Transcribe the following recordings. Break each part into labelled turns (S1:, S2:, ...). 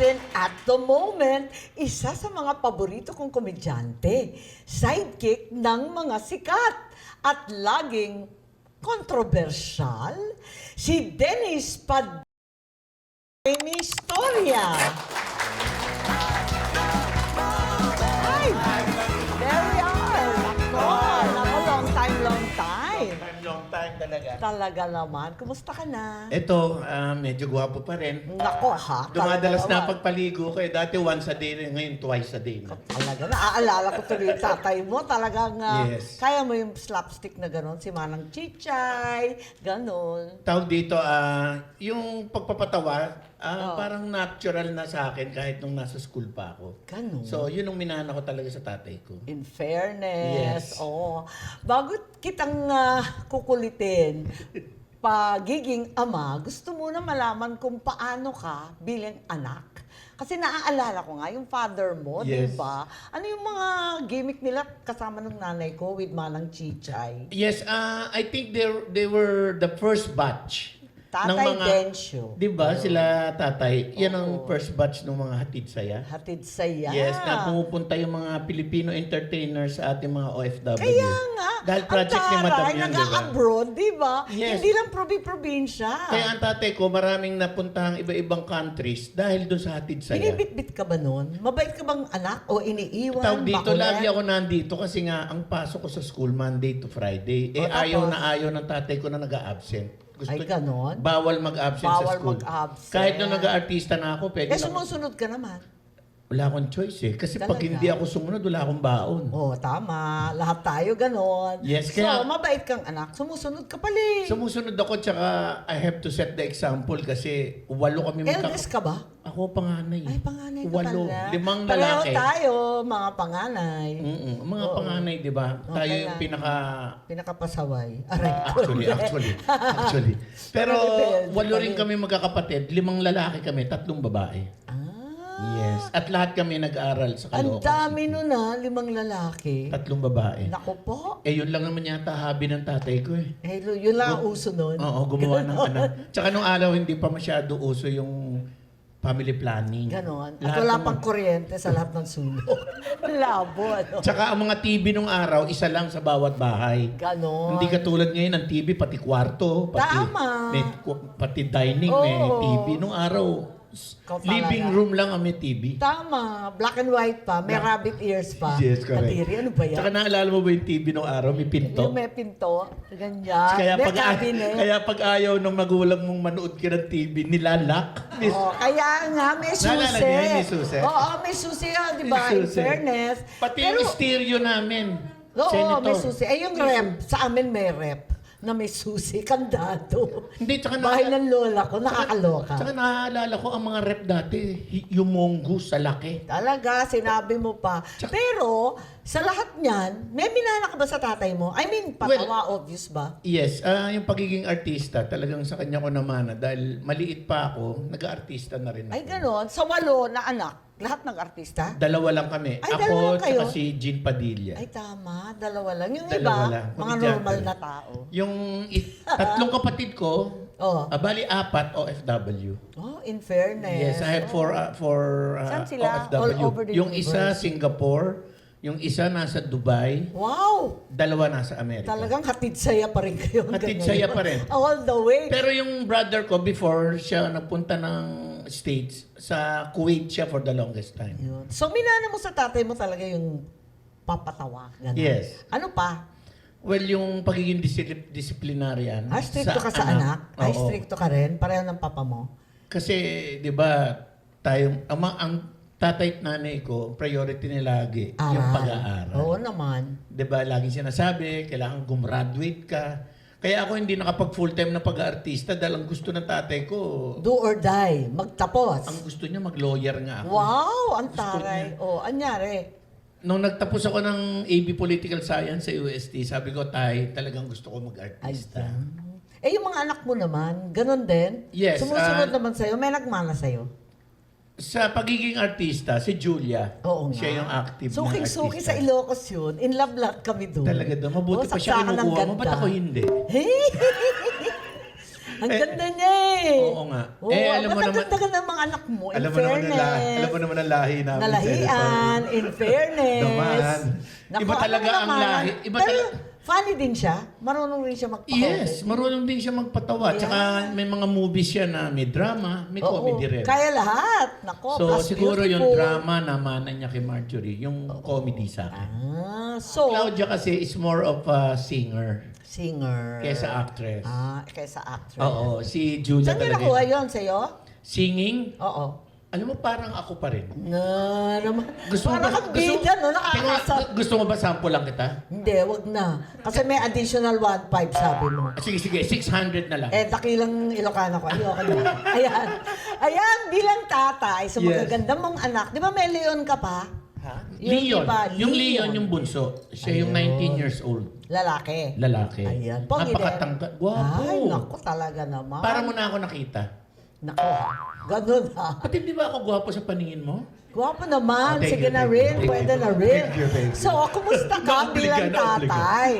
S1: natin at the moment, isa sa mga paborito kong komedyante, sidekick ng mga sikat at laging kontrobersyal, si Dennis Pad... May istorya.
S2: Talaga.
S1: Talaga naman. Kumusta ka na?
S2: Ito, ah, medyo gwapo pa rin.
S1: Nako ha.
S2: Dumadalas
S1: talaga
S2: na
S1: naman.
S2: pagpaligo kayo. Dati once a day, ngayon twice a day na.
S1: Talaga, naaalala ko tuloy yung tatay mo. Talagang, ah,
S2: Yes.
S1: kaya mo yung slapstick na gano'n, si Manang Chichay, gano'n.
S2: Tawag dito, ah, yung pagpapatawa, ah,
S1: Oh.
S2: parang natural na sa akin kahit nung nasa school pa ako.
S1: Gano'n.
S2: So, yun ang minana ko talaga sa tatay ko.
S1: In fairness,
S2: Yes.
S1: oo. Bago kitang ah, kukulitin, pagiging ama, gusto mo na malaman kung paano ka bilang anak. Kasi naaalala ko nga, yung father mo, di
S2: Yes.
S1: ba? Ano yung mga gimmick nila kasama ng nanay ko with Manang Chichay?
S2: Yes, ah, I think they, they were the first batch.
S1: Tatay Densyo.
S2: Di ba, sila tatay, yan ang
S1: Oo.
S2: first batch ng mga hatid saya.
S1: Hatid saya.
S2: Yes, na pumupunta yung mga Filipino entertainers sa ating mga OFW.
S1: Kaya nga.
S2: Dahil project ni Madam yan, di ba?
S1: nag-abroad, di ba?
S2: Yes.
S1: Hindi lang probi-probinsya.
S2: Kaya ang tatay ko, maraming napuntahang iba-ibang countries dahil doon sa hatid saya.
S1: Binibit-bit ka ba nun? Mabait ka bang anak o iniiwan?
S2: Tawag dito,
S1: Bakulit?
S2: lagi ako nandito kasi nga ang pasok ko sa school Monday to Friday.
S1: O,
S2: Eh
S1: tapos?
S2: ayaw na ayaw ng tatay ko na nag-a-absent.
S1: Ay, ganon?
S2: Bawal mag-absent sa
S1: Bawal
S2: school.
S1: mag-absent.
S2: Kahit nung nag-aartista na ako, pwede
S1: Eh,
S2: na.
S1: sumusunod ka naman.
S2: Wala akong choice eh. Kasi pag
S1: Talaga?
S2: hindi ako sumunod, wala akong baon.
S1: Oo, tama. Lahat tayo ganon.
S2: Yes,
S1: So,
S2: kaya-
S1: mabait kang anak. Sumusunod ka pala.
S2: Sumusunod ako, tsaka I have to set the example kasi walo kami
S1: Eldest ka ba?
S2: Ako panganay.
S1: Ay, panganay ka
S2: Walo.
S1: pala.
S2: Limang
S1: Pareho
S2: lalaki.
S1: tayo, mga panganay.
S2: Mm-mm. Mga
S1: Oo.
S2: panganay, di ba?
S1: Okay
S2: Tayo yung
S1: lang.
S2: pinaka...
S1: Pinakapasaway. Aray ko.
S2: Actually, actually, actually. Pero
S1: Rebelde
S2: walo rin. kami magkakapatid. Limang lalaki kami, tatlong babae.
S1: Ah.
S2: Yes. At lahat kami nag-aral sa
S1: Ang
S2: Caloocan
S1: dami
S2: City.
S1: nun na, limang lalaki.
S2: Tatlong babae.
S1: Naku po.
S2: Eh, yun lang naman yata habi ng tatay ko eh.
S1: Eh, yun lang ang uso nun.
S2: Oo, gumawa ng anak. Tsaka nung araw, hindi pa masyado uso yung family planning.
S1: Ganon. At
S2: Lahat
S1: wala
S2: ng-
S1: pang kuryente sa lahat ng sulok. Labo, ano?
S2: Tsaka ang mga TV nung araw, isa lang sa bawat bahay.
S1: Ganon.
S2: Hindi katulad ngayon ng TV, pati kwarto, pati,
S1: Tama.
S2: may, pati dining, may
S1: Oo.
S2: TV. Nung araw, living room lang ang may TV.
S1: Tama. Black and white pa. May rabbit ears pa.
S2: Yes, correct.
S1: Kadiri, ano ba yan?
S2: Tsaka naalala mo ba yung TV nung araw, may pinto?
S1: Yung may pinto. Ganyan.
S2: Kaya
S1: may
S2: pag,
S1: cabinet.
S2: kaya pag ayaw ng magulang mong manood ka ng TV, nilalak. Miss,
S1: Oh, kaya nga, may susi.
S2: Naalala niyo yun, may susi?
S1: Oo, may susi yan, di ba? In
S2: susi.
S1: fairness.
S2: Pati
S1: Pero,
S2: yung stereo namin.
S1: Oo,
S2: Senator.
S1: may susi. Eh, yung rep, sa amin may rep na may susi, kandado.
S2: Hindi, tsaka
S1: Bahay ng lola ko, nakakaloka.
S2: tsaka naalala ko ang mga rep dati, mongoose sa laki.
S1: Talaga, sinabi mo pa. Pero, sa lahat niyan, may minana ka ba sa tatay mo? I mean, patawa, obvious ba?
S2: Yes, ah yung pagiging artista, talagang sa kanya ko naman, dahil maliit pa ako, nag-artista na rin ako.
S1: Ay, ganon. Sa walo na anak, lahat nag-artista?
S2: Dalawa lang kami.
S1: Ay,
S2: ako,
S1: lang kayo?
S2: si Jean Padilla.
S1: Ay, tama. Dalawa lang. Yung
S2: Dalawa
S1: iba,
S2: lang.
S1: mga normal na tao.
S2: Yung tatlong kapatid ko,
S1: Oh.
S2: ah, bali apat OFW.
S1: Oh, in fairness.
S2: Yes, I have four, uh, four uh,
S1: Saan sila?
S2: OFW.
S1: All over the
S2: yung isa
S1: universe?
S2: Singapore, yung isa nasa Dubai,
S1: Wow!
S2: dalawa nasa Amerika.
S1: Talagang hatid saya pa rin kayo. hanggang
S2: Hatid saya
S1: ngayon.
S2: pa rin.
S1: All the way.
S2: Pero yung brother ko, before siya nagpunta ng States, sa Kuwait siya for the longest time.
S1: Yun. So, minana mo sa tatay mo talaga yung papatawa. Ganun.
S2: Yes.
S1: Ano pa?
S2: Well, yung pagiging disip- disciplinarian.
S1: Ah, stricto ka sa anak? Ay,
S2: Oo.
S1: stricto ka rin? Pareho ng papa mo?
S2: Kasi, di ba, tayong, ang, mga- ang tatay at nanay ko, priority nila lagi, yung
S1: Aral.
S2: pag-aaral.
S1: Oo naman.
S2: Di ba, lagi sinasabi, kailangan gumraduate ka. Kaya ako hindi nakapag full-time na pag-aartista dahil ang gusto ng tatay ko,
S1: Do or die. Magtapos.
S2: ang gusto niya mag-lawyer nga ako.
S1: Wow! Ang
S2: Gusto
S1: taray.
S2: niya.
S1: Oh, anyari?
S2: Nung nagtapos ako ng AB Political Science sa UST, sabi ko, tay, talagang gusto ko mag-artista.
S1: Eh, yung mga anak mo naman, ganun din?
S2: Yes,
S1: Sumusunod
S2: ah,
S1: naman sa'yo? May nagmana sa'yo?
S2: Sa pagiging artista, si Julia,
S1: Oo nga.
S2: siya yung active na
S1: Suking-suki sa
S2: artista.
S1: Ilocos yun. In love lahat kami doon.
S2: Talaga daw. Mabuti
S1: Oo,
S2: pa siya
S1: saksakan ng
S2: kinukuha mo. Ba't
S1: ganda.
S2: ako hindi?
S1: Hey! Ang ganda niya eh.
S2: Oo nga.
S1: Oo,
S2: Eh, alam mo
S1: ang
S2: naman-
S1: ganda ng mga anak mo? In
S3: Alam mo naman ang lahi, alam mo naman ang lahi namin.
S1: Nalahian, in fairness.
S3: Dumaan.
S2: Iba
S1: ano
S2: talaga ang lahi. Iba
S1: Pero funny din siya. Marunong rin siya magpa
S2: Yes, marunong din siya magpatawa.
S1: Yeah.
S2: Tsaka may mga movies siya na may drama, may
S1: Oo,
S2: comedy rin.
S1: Kaya lahat. Nako,
S2: So siguro yung
S1: beautiful.
S2: drama naman niya kay Marjorie, yung comedy sa akin.
S1: Ah, so,
S2: Claudia kasi is more of a singer
S1: singer.
S2: kaysa actress.
S1: Ah, kaysa actress.
S2: Oo, si Julia
S1: Saan niya
S2: talaga.
S1: nakuha
S2: yun.
S1: yun sa'yo?
S2: Singing,
S1: Oo.
S2: alam mo parang ako pa rin.
S1: Na, naman.
S2: Gusto mo
S1: Parang kang
S2: gusto,
S1: bida, no? Nakakasap.
S2: gusto mo ba sample lang kita?
S1: Hindi, wag na. Kasi may additional 1.5 sabi mo.
S2: Ah, Sige, sige, 600 na lang.
S1: Eh, dakilang Ilocano ko. Ayoko na. Ayan. Ayan, bilang tatay sa
S2: Yes.
S1: magaganda mong anak. Di ba may leon ka pa? Yung
S2: Leon.
S1: iba,
S2: Yung
S1: Leon.
S2: Leon, yung bunso. Siya yung 19 years old.
S1: Lalaki.
S2: Lalaki.
S1: Ayan. Pogi din.
S2: Napakatangka. Gwapo.
S1: Ay, naku talaga naman.
S2: Para mo na ako nakita.
S1: Naku, ganun ha.
S2: Pati di ba ako gwapo sa paningin mo?
S1: Gwapo naman.
S2: Oh, thank
S1: Sige
S2: you,
S1: na
S2: thank you,
S1: rin.
S2: thank
S1: Pwede
S3: you.
S1: na rin.
S3: Thank you, thank you.
S1: So, kumusta ka bilang
S2: naobliga.
S1: tatay?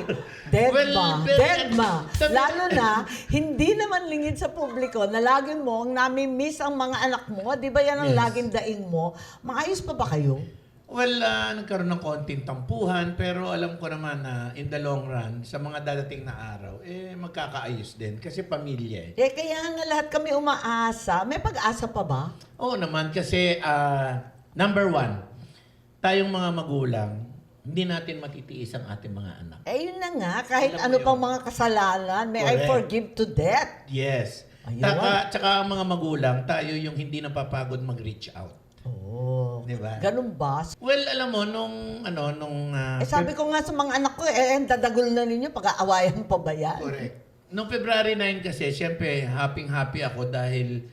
S1: Dead
S2: Well,
S1: ma. Dead ma.
S2: sabi-
S1: Lalo na, hindi naman lingid sa publiko na lagi mong nami-miss ang mga anak mo. Di ba yan ang
S2: Yes.
S1: laging daing mo? Maayos pa ba kayo?
S2: Well, ah, nagkaroon ng konting tampuhan, pero alam ko naman na in the long run, sa mga dadating na araw, eh magkakaayos din. Kasi pamilya eh.
S1: Eh, kaya nga lahat kami umaasa. May pag-asa pa ba?
S2: Oo naman, kasi ah, number one, tayong mga magulang, hindi natin matitiis ang ating mga anak.
S1: Eh, yun na nga. Kahit
S2: Alam
S1: ano
S2: yun.
S1: pang mga kasalanan, may I
S2: Correct.
S1: forgive to death.
S2: Yes.
S1: Ayun.
S2: Taka, tsaka ang mga magulang, tayo yung hindi napapagod mag-reach out.
S1: Oo.
S2: Di ba?
S1: Ganun ba?
S2: Well, alam mo, nung, ano, nung... ah,
S1: Eh sabi ko nga sa mga anak ko, eh, eh, dadagol na ninyo pag-aawayan pa ba yan?
S2: Correct. Noong February 9 kasi, siyempre, happy-happy ako dahil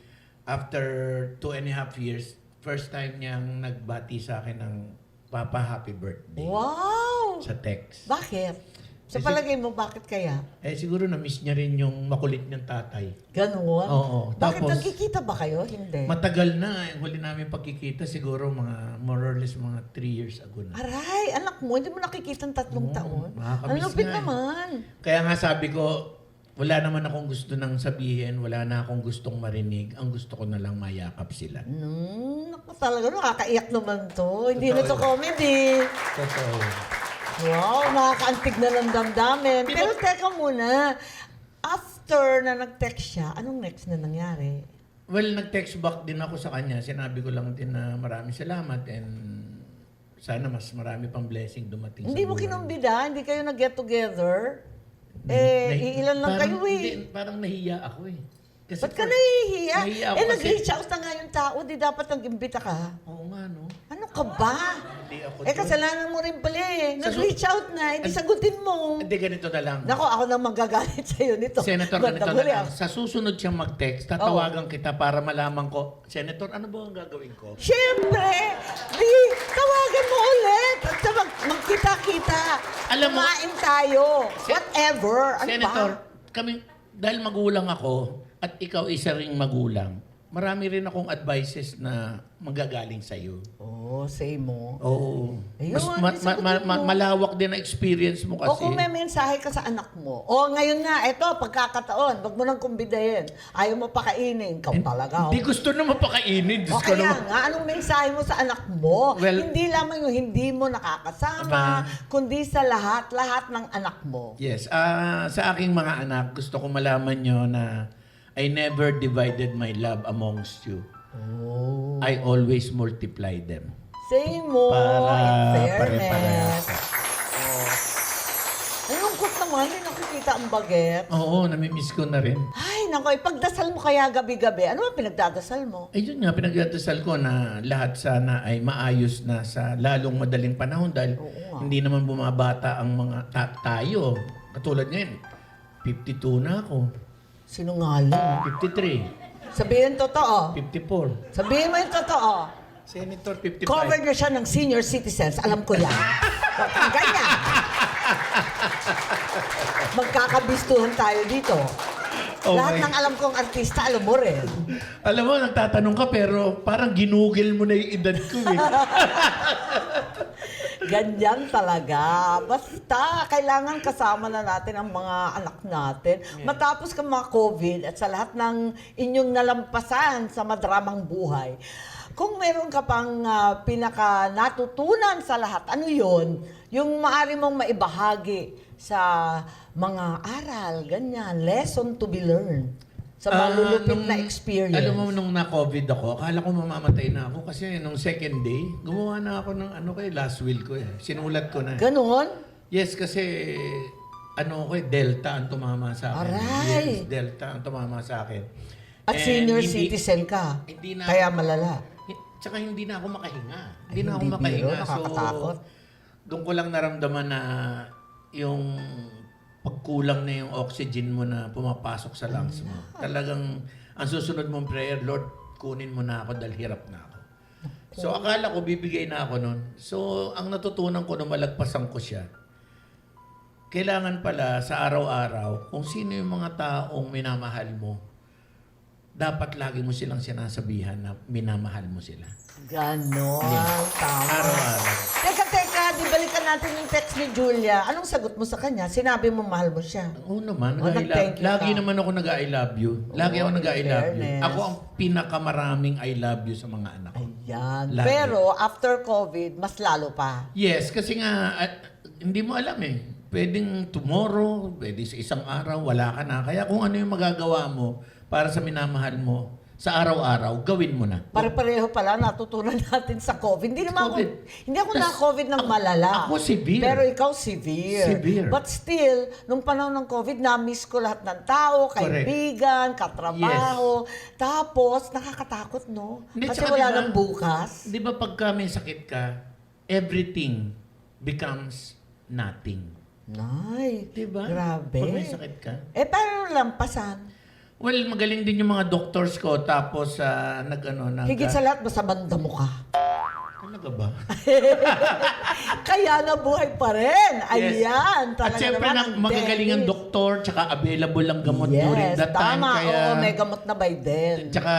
S2: after two and a half years, first time niyang nagbati sa akin ng Papa Happy Birthday
S1: Wow!
S2: sa text.
S1: Bakit? Sa
S2: Kasi-
S1: palagay mo, bakit kaya?
S2: Eh siguro na-miss niya rin yung makulit niyang tatay.
S1: Ganun?
S2: Oo.
S1: Bakit
S2: Tapos-
S1: nagkikita ba kayo? Hindi.
S2: Matagal na, yung huli namin pagkikita siguro mga more or less mga three years ago na.
S1: Aray, anak mo, hindi mo nakikita ng tatlong
S2: Oo,
S1: taon.
S2: nakakamiss
S1: Ang lupit
S2: nga eh.
S1: naman.
S2: Kaya nga sabi ko, wala naman akong gusto nang sabihin, wala na akong gustong marinig. Ang gusto ko na lang mayakap sila.
S1: Hmm, naku talaga, nakakaiyak naman to. Hindi na to
S2: Totoo.
S1: comedy.
S2: Totoo.
S1: Wow, nakakaantig na ng damdamin. Pero teka muna, after na nag-text siya, anong next na nangyari?
S2: Well, nag-text back din ako sa kanya. Sinabi ko lang din na maraming salamat and sana mas marami pang blessing dumating
S1: Hindi
S2: sa
S1: mo
S2: buhay.
S1: kinumbida, hindi kayo nag-get together.
S2: Nahi-
S1: Eh,
S2: nahi-
S1: iilan lang
S2: parang
S1: kayo eh.
S2: hindi, parang nahiya ako eh. Kasi
S1: Ba't ka
S2: for-
S1: nahihiya?
S2: Nahihiya ako
S1: Eh,
S2: kasi-
S1: nag-reach out na nga yung tao, di dapat nag-imbita ka.
S2: Oo nga, no?
S1: Ano ka ba?
S2: Hindi ako
S1: Eh, kasalanan mo rin pala eh. Nag-reach out na, hindi sagutin mo.
S2: Hindi, ganito na lang.
S1: Nako, ako na magagalit sa'yo nito.
S2: Senator,
S1: Ganda
S2: ganito na lang.
S1: rin.
S2: Sa susunod siyang mag-text, tatawagan kita para malaman ko, Senator, ano ba ang gagawin ko?
S1: Siyempre, di, tawagan mo ulit. At sa mag, magkita-kita.
S2: Alam mo-
S1: Kumain tayo.
S2: Se-
S1: Whatever. Ano
S2: Senator,
S1: ba?
S2: kami, dahil magulang ako, at ikaw isa ring magulang, marami rin akong advices na magagaling sa'yo.
S1: Oo, oh, say mo.
S2: Oo.
S1: Ayun,
S2: Mas, ma- ma- ma- ma- malawak din ang experience mo
S1: O
S2: kasi.
S1: kung may mensahe ka sa anak mo. O ngayon nga, eto, pagkakataon, wag mo nang kumbidahin. Ayaw mo pakainin. Ikaw talaga.
S2: Hindi gusto naman pakainin.
S1: O
S2: Diyos ko
S1: kaya
S2: naman.
S1: nga, anong mensahe mo sa anak mo?
S2: Well-
S1: hindi lamang yung hindi mo nakakasama,
S2: Aba.
S1: kundi sa lahat-lahat ng anak mo.
S2: Yes. ah sa aking mga anak, gusto ko malaman nyo na I never divided my love amongst you.
S1: Oh.
S2: I always multiply them.
S1: Say mo,
S2: Para
S1: in
S2: pare-parehas.
S1: fairness. Oh. Naman, hindi nakikita ang baget.
S2: Oo, namimiss ko na rin.
S1: Ay, nako, ipagdasal mo kaya gabi-gabi. Ano ba pinagdadasal mo?
S2: Ayun nga, pinagdadasal ko na lahat sana ay maayos na sa lalong madaling panahon dahil
S1: Oo nga.
S2: hindi naman bumabata ang mga ta- tayo. Katulad ngayon, 52 na ako,
S1: Sinungaling.
S2: 53,
S1: Sabihin totoo.
S2: 54.
S1: Sabihin mo yung totoo.
S2: Senator, 55.
S1: Covered na siya ng senior citizens. Alam ko yan. Kang ganyan. Magkakabistuhan tayo dito.
S2: Oh
S1: Lahat
S2: my-
S1: ng alam kong artista, alam mo rin.
S2: Alam mo, nagtatanong ka pero parang ginugil mo na yung edad ko eh.
S1: Ganyan talaga. Basta, kailangan kasama na natin ang mga anak natin. Matapos ka mga COVID at sa lahat ng inyong nalampasan sa madramang buhay, kung meron ka pang ah, pinaka natutunan sa lahat, ano yon? Yung maaari mong maibahagi sa mga aral, ganyan, lesson to be learned. Sa
S2: Ah,
S1: malulupit
S2: nung-
S1: na experience.
S2: Alam mo, nung na-COVID ako, akala ko mamamatay na ako kasi nung second day, gumawa na ako ng ano kay last will ko eh. Sinulat ko na.
S1: Ganon?
S2: Yes, kasi ano ko eh, Delta ang tumama sa akin.
S1: Aray!
S2: Yes, Delta ang tumama sa akin.
S1: At
S2: And
S1: senior
S2: hindi-
S1: citizen ka.
S2: hindi na-
S1: Kaya malala.
S2: Hi- Tsaka hindi na ako makahinga.
S1: Ay,
S2: Hindi na ako
S1: hindi
S2: makahinga.
S1: biro, nakakatakot.
S2: So, doon ko lang naramdaman na yung pagkulang na yung oxygen mo na pumapasok sa lungs mo. Talagang ang susunod mong prayer, Lord, kunin mo na ako dahil hirap na ako. So akala ko bibigay na ako nun. So ang natutunan ko na malagpasan ko siya, kailangan pala sa araw-araw, kung sino yung mga taong minamahal mo, dapat lagi mo silang sinasabihan na minamahal mo sila.
S1: Ganon. Tama.
S2: Araw-araw.
S1: Balikan natin yung text ni Julia. Anong sagot mo sa kanya? Sinabi mo mahal mo siya.
S2: Oo naman,
S1: Oh,
S2: nag-I
S1: nag-thank
S2: love,
S1: you
S2: lagi
S1: ka.
S2: naman ako nag-I love you. Lagi
S1: Oo,
S2: ako nag-I love you.
S1: fairness.
S2: Ako ang pinakamaraming I love you sa mga anak ko.
S1: Ayan.
S2: Lagi.
S1: Pero after COVID, mas lalo pa.
S2: Yes, kasi nga, at, hindi mo alam eh. Pwedeng tomorrow, pwede sa isang araw, wala ka na. Kaya kung ano yung magagawa mo para sa minamahal mo, sa araw-araw, gawin mo na.
S1: Pare-pareho pala natutunan natin sa COVID. Hindi naman ako,
S2: COVID.
S1: hindi ako
S2: Tas-
S1: na-COVID ng
S2: ako-
S1: malala.
S2: ako severe.
S1: Pero ikaw severe.
S2: Severe.
S1: But still, nung panahon ng COVID, na-miss ko lahat ng tao,
S2: Correct.
S1: kaibigan, katrabaho. Tapos, nakakatakot, no?
S2: Hindi,
S1: Kasi wala
S2: diba-
S1: nang bukas.
S2: Di ba pagka may sakit ka, everything becomes nothing.
S1: Nay,
S2: Di ba?
S1: grabe.
S2: Pag may sakit ka.
S1: Eh, paano lampasan?
S2: Well, magaling din yung mga doctors ko tapos ah, nag ano nag
S1: Higit sa lahat, basta banda mo ka.
S2: Talaga ba?
S1: Kaya nabuhay pa rin. Ayan.
S2: At
S1: Talaga
S2: syempre,
S1: naman,
S2: na,
S1: ang
S2: magagaling ang doktor, tsaka available ang gamot
S1: yes,
S2: during that time.
S1: tama.
S2: Kaya,
S1: Oo, may gamot na by then.
S2: Tsaka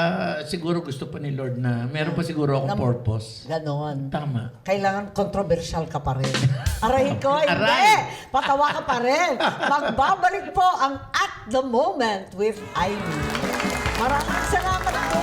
S2: siguro gusto pa ni Lord na meron pa siguro akong
S1: Nam-
S2: purpose.
S1: Ganon.
S2: Tama.
S1: Kailangan controversial ka pa rin. Aray ko, hindi.
S2: Aray.
S1: Patawa ka pa rin. Magbabalik po ang At The Moment with Ivy. Maraming salamat po